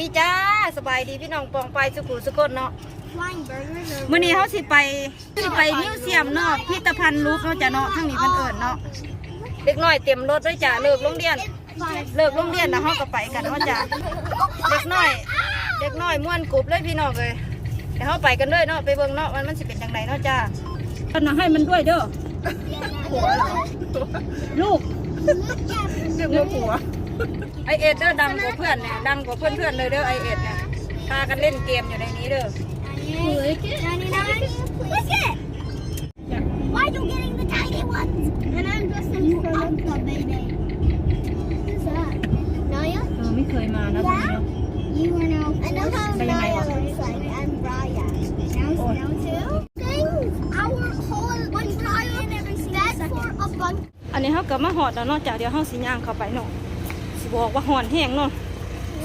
ดีจ้าสบายดีพี่น้องปองไปสุขุสุกนเนาะ Flying burgers are มื้อนี้เฮาสิไปสิไปมิวเซียมเนาะพิพิธภัณฑ์ลูกเนาะจ้ะเนาะทั้งนี้เพิ่นเอิ้นเนาะเด็กน้อยเต็มรถเลยจ้ะเลิกโรงเรียน เลิกโรงเรียนแล้วเฮาก็ไปกันเนาะจ้ะเด็กน้อย เด็กน้อยม่วนกรุบเลยพี่น้องเลยเดี๋ยวเฮาไปกันเลยเนาะไปเบิ่งเนาะมันมันสิเป็นจังไดเนาะจ้ะเพิ่นน่ะให้มันด้วยเด้อลูกเรียกว่าผัว ไอเอ็ดเด้อดังกว่าเพื่อนเนี่ยดังกว่าเพื่อนเพื่อนๆเลยเด้อไอเอ็ดเนี่ยพากันเล่นเกมอยู่ในนี้เด้อ Lick it. 99. Lick it. Why are you getting the tiny ones? And I'm just in front of baby. Who's that? Naya? เออไม่เคยมานะตรงนี้เนาะ You are now. I know how Bye, Naya Naya. looks like. I'm Raya. Now, now too? Things. Our whole one Raya never seen That's for a bunch. อันนี้เขากลับมาหอดแล้วเนาะจ้ะเดี๋ยวเขาสิย่างเข้าไปเนาะ สิบอกว่าหอนแห้งเนาะ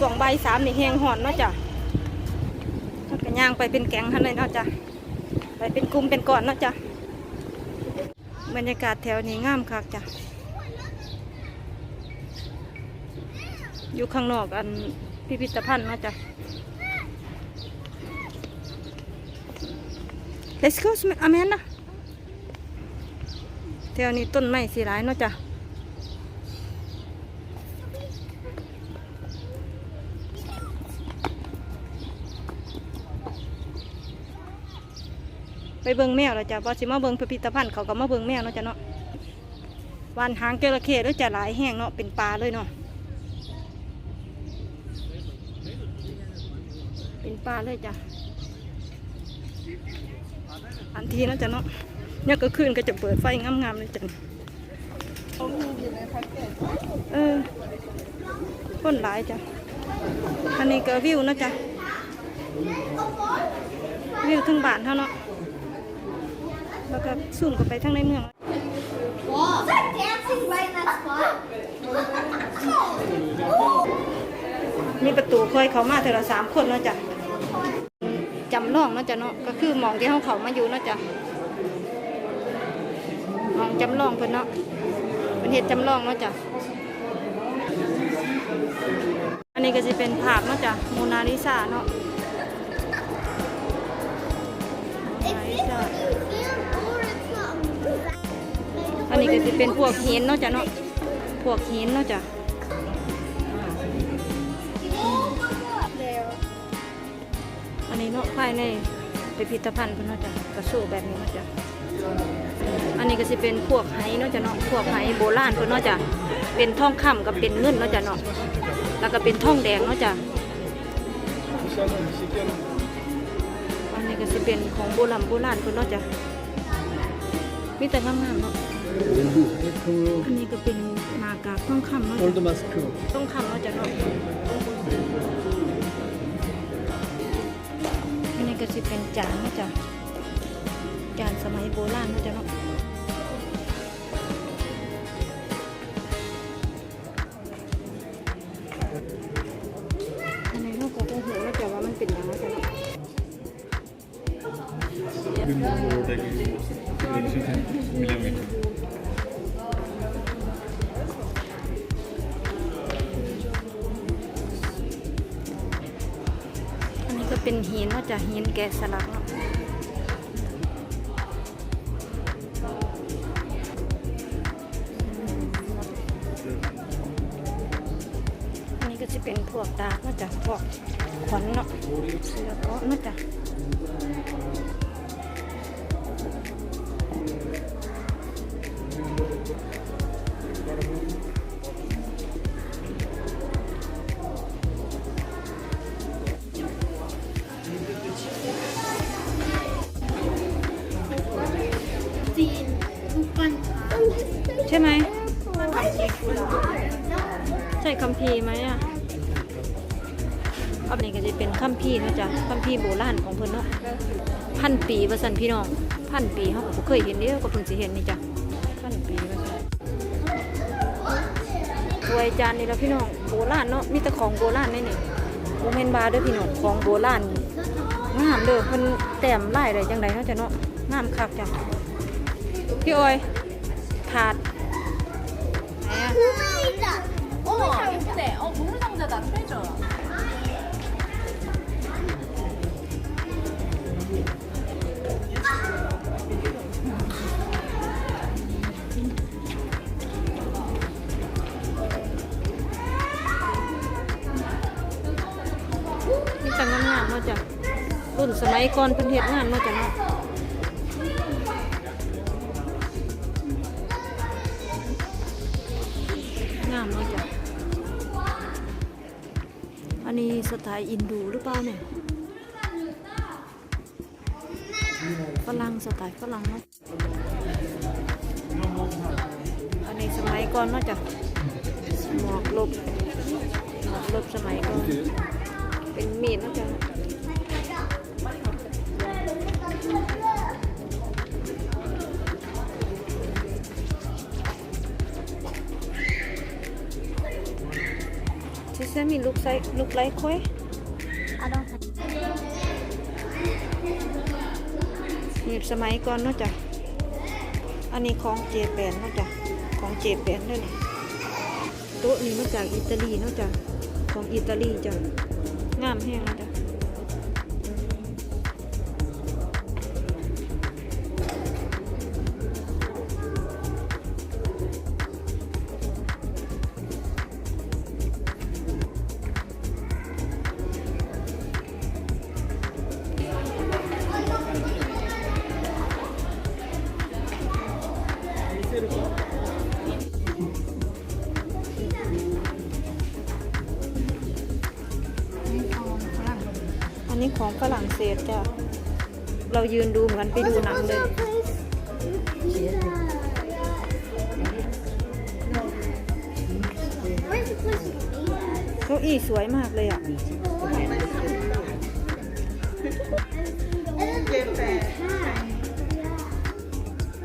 สองใบสามนี่แห้งหอนเนาะจ้ะเขาก็ย่างไปเป็นแกงท่านเลยเนาะจ้ะไปเป็นกลุ่มเป็นก่อนเนาะจ้ะบรรยากาศแถวนี้งามคักจ้ะอยู่ข้างนอกอันพิพิธภัณฑ์เนาะจ้ะ Let's go Amanda แถวนี้ต้นไม้สีร้ายเนาะจ้ะ ไปเบิงแมวแล้วจ้ะพอสิมาเบิ่งพิพิธภัณฑ์เขาก็มาเบิงแมวเนาะจ้ะเนาะวานหางจระเข้ด้วยจะหลายแห้งเนาะเป็นปลาเลยเนาะเป็นปลาเลยจ้ะอันทีนะจ้ะเนาะเนี่ยก็คืนก็จะเปิดไฟงามๆเลยจ้ะเอพ็กเกจเอคนหลายจ้ะอันนี้ก็วิวนะจ้ะวิวทั้งบ้านเท่าเนาะ แล้วก็ซูมกันไปทั้งในเมือง Wow. Is that dancing right in that spot? มีประตูเคยเขามาเท่าละสามคนเนาะจ้ะจำลองเนาะจ้ะเนาะก็คือหมองที่เขาเขามาอยู่เนาะจ้ะหมองจำลองเพิ่นเนาะเป็นเหตุจำลองเนาะจ้ะอันนี้ก็จะเป็นภาพเนาะจ้ะโมนาลิซาเนาะ It's this museum or อันนี้ก็จะเป็นพวกหินเนาะจ้ะเนาะ พวกหินเนาะจ้ะอันนี้เนาะภายในพิพิธภัณฑ์เพิ่นเนาะจ้ะกระสู้แบบนี้เนาะจ้ะ อันนี้ก็จะเป็นพวกไหเนาะจ้ะเนาะ พวกไหโบราณเพิ่นเนาะจ้ะ เป็นทองคำกับเป็นเงินเนาะจ้ะเนาะ แล้วก็เป็นทองแดงเนาะจ้ะอันนี้ก็จะเป็นของโบราณโบราณเพิ่นเนาะจ้ะมีแต่งามๆเนาะ อันนี้ก็เป็นนากากต้องคำเนาะต้องคำเนาะจะเนาะอันนี้ก็จะเป็นจานนะจ๊ะจานสมัยโบราณนะจ๊ะเนาะ เป็นหินเนาะจ้ะหินแกะสลักอันนี้ก็จะเป็นพวกดาบเนาะจ้ะพวกขวัญเนาะแล้วก็เนาะจ้ะ คัมภีร์ไหมอะอันนี้ก็จะเป็นคัมภีร์เนาะจ้ะคัมภีร์โบราณของเพิ่นเนาะพันปีว่าสันพี่น้อง พันปีเขาก็บ่เคยเห็นเด้อก็เพิ่งสิเห็นนี่จ้ะพันปีว่าสันถวยจานนี่แล้วพี่น้องโบราณเนาะมีแต่ของโบราณนี่นี่โมเมนบาร์เด้อพี่น้องของโบราณงามเด้อเพิ่นแต้มลายได้จังไดเนาะจ้ะเนาะงามคักจ้ะพี่ออยถาดไหนอะ 어머 예쁘 네. 어 보물 상자다트 저. นี่ต่างงามมากจ้ะรุ่นสมัยก่อนเพิ่นเฮ็ดงานมาจากเนาะ อันนี้สไตล์อินดูหรือเปล่าเนี่ยฝรั่งสไตล์ฝรั่งเนาะอันนี้สมัยก่อนเนาจะหมวกลบหมวกลบสมัยก่อนเป็นมีดเนาจะชิซาก ไซลูกไลค์ค่อย I don't think มีสมัยก่อนเนาะจ๊ะอันนี้ของเจแปนเนาะจ๊ะของเจแปนด้วยนี่โต๊ะนี้มาจากอิตาลีเนาะจ๊ะของอิตาลีจ้ะ งามแห้งเนาะจ๊ะ สจ้ะเรายืนดูเหมือนไปดูหนังเลย เก้าอี้สวยมากเลยอะ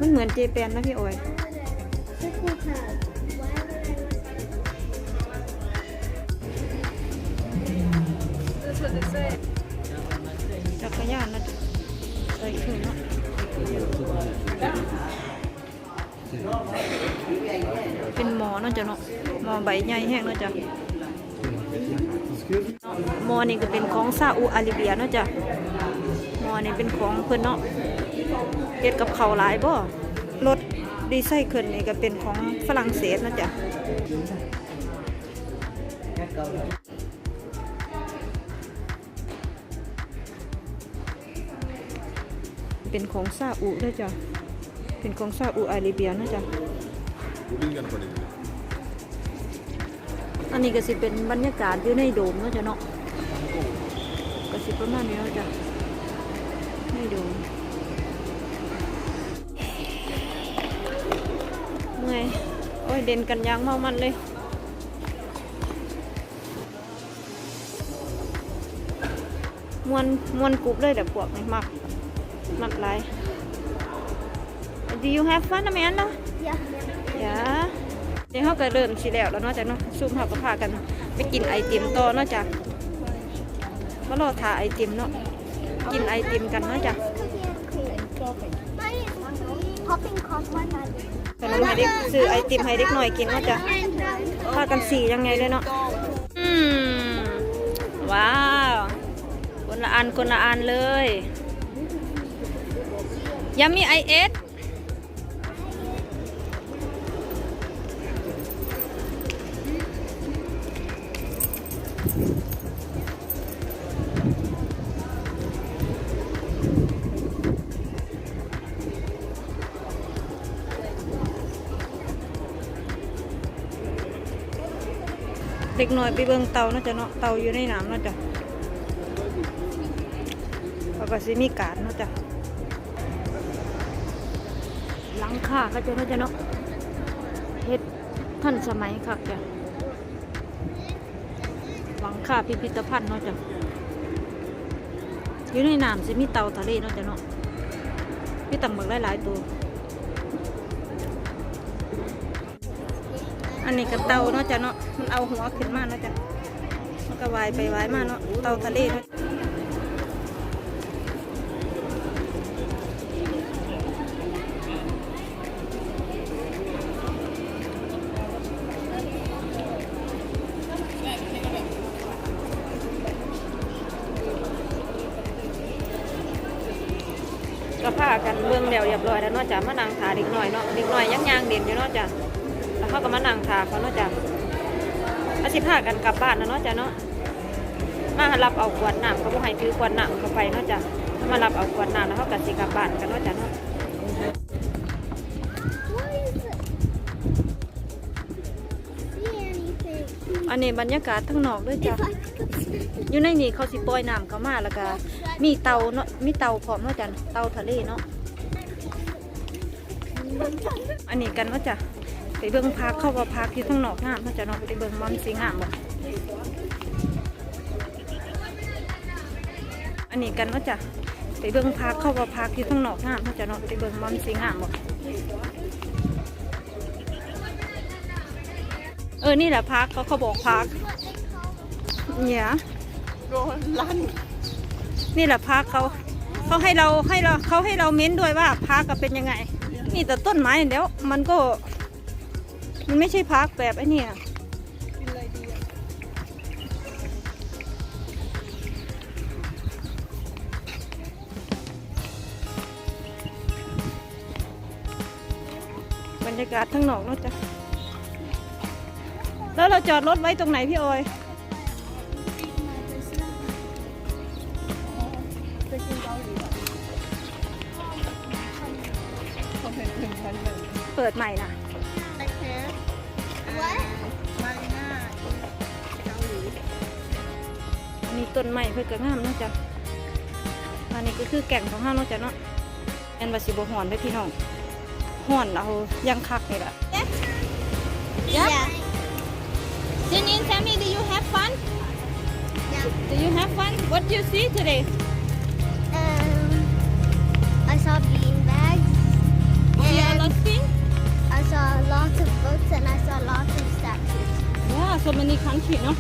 มันเหมือนเจแปนนะพี่โอ้ย Circle tag. Why would I จั กรยานนะใส่ขึ้นเนาะเป็นหมอเนาะจ้ะเนาะหมอใบใหญ่แห้งเนาะจ้ะหมอนี่ก็เป็นของซาอุอาระเบียเนาะจ้ะหมอนี่เป็นของเพิ่นเนาะเฮ็ดกับเขาหลายบ่รถดีไซเคิลนี่ก็เป็นของฝรั่งเศสเนาะจ้ะ เป็นของซาอุด้วยจ้ะเป็นของซาอุอาระเบียนะจ๊ะอันนี้ก็สิเป็นบรรยากาศอยู่ในโดมนาะจ้ะเนาะก็สิประมาณนี้นาะจ้ะในโดมเมื่อยโอ้ยเด่นกันยางเมามันเลยมวนมวนกรุบเลยแต่พวกนี้มักมัก หลาย Do you have fun นะแม่นเนาะ Yeah. อย่าเดี๋ยวเขาก็เริ่มสิแล้วแล้วเนาะจ้ะเนาะซุ่มเขาก็พากันไปกินไอติมต่อเนาะจ้ะมารอทาไอติมเนาะกินไอติมกันเนาะจ้ะ Popping cost one ขนมให้เด็กซื้อไอติมให้เด็กหน่อยกินเนาะจ้ะพากันสียังไงเลยเนาะอืมว้าวคนละอันคนละอันเลย ยังมีไอเอสเด็กหน่อยไปเบิ่งเตาเนาจะเนาะเตาอยู่ในน้ำเนาจะแล้วก็สิมีการเนาจะ หลังคาเขาจะเนาจะเนาะเฮ็ดทันสมัยคักจ้ะหลังคาพิพิธภัณฑ์เนาะจ้ะอยู่ในน้ำสิมีเตาทะเลเนาะจ้ะเนาะมีตังหมึกหลายๆตัว อันนี้ก็เตาเนาะจ้ะเนาะมันเอาหัวขึ้นมาเนาะจ้ะมันก็ว่ายไปว่ายมาเนาะเตาทะเลเนาะ กันเบิ่งแล้วเรียบร้อยแล้วนาะจ้ะมานั่งทาเด็กหน่อยเนาะเด็กหน่อยยังยางเด่นอยู่นาะจ้ะแล้วเขาก็มานั่งทาเขานาะจ้ะอาสิพากันกลับบ้านนะนาะจ้ะเนาะมารับเอาขวดน้ำเขาบ่ให้ถือขวดน้ำเข้าไปนาะจ้ะถ้ามารับเอาขวดน้ำแล้วเขาก็สิกลับบ้านกันนาะจ้ะเนาะอันนี้บรรยากาศทั้งนอกด้วยจ้ะอยู่ในนี้เขาสิปล่อยน้ำเขามาแล้วก็มีเตาเนาะมีเตาพร้อมเนาะจ้ะเตาทะเลเนาะ อันนี้กันเนาะจ้ะไปเบิ่งพักเข้าว่าพักที่ทั้งนอกงามเนาะจ้ะเนาะไปเบิ่งมันสีงามบ่อันนี้กันเนาะจ้ะไปเบิ่งพักเข้าว่าพักที่ทั้งนอกงามเนาะจ้ะเนาะไปเบิ่งมันสีงามบ่เออ นี่แหละพักเขาเขาบอกพักเนี่ยโดนลั่นนี่แหละพักเขาเขาให้เราให้เราเขาให้เราเม้นด้วยว่าพักก็เป็นยังไง นี่แต่ต้นไม้เดี๋ยวมันก็ มันไม่ใช่พักแบบไอ้นี่อะบรรยากาศทั้างนอกเนอะจ๊ะแล้วเราจอดรถไว้ตรงไหนพี่ออย เปิดใหม่นะไอแคส What? มาหน้าเกาหลีอันนี้ต้นไม้เพื่อกระงามเนอะจ๊ะอันนี้ก็คือแก่งของห้าเนอะจ๊ะเนาะแอนวาสิบหอนได้อพี่น้องหอนเอายังคักนี่แหละ Yeah. Janine tell me do you have fun Yeah. do you have fun what you see today Um, I saw สดมันนี่ครั้งขีเนาะ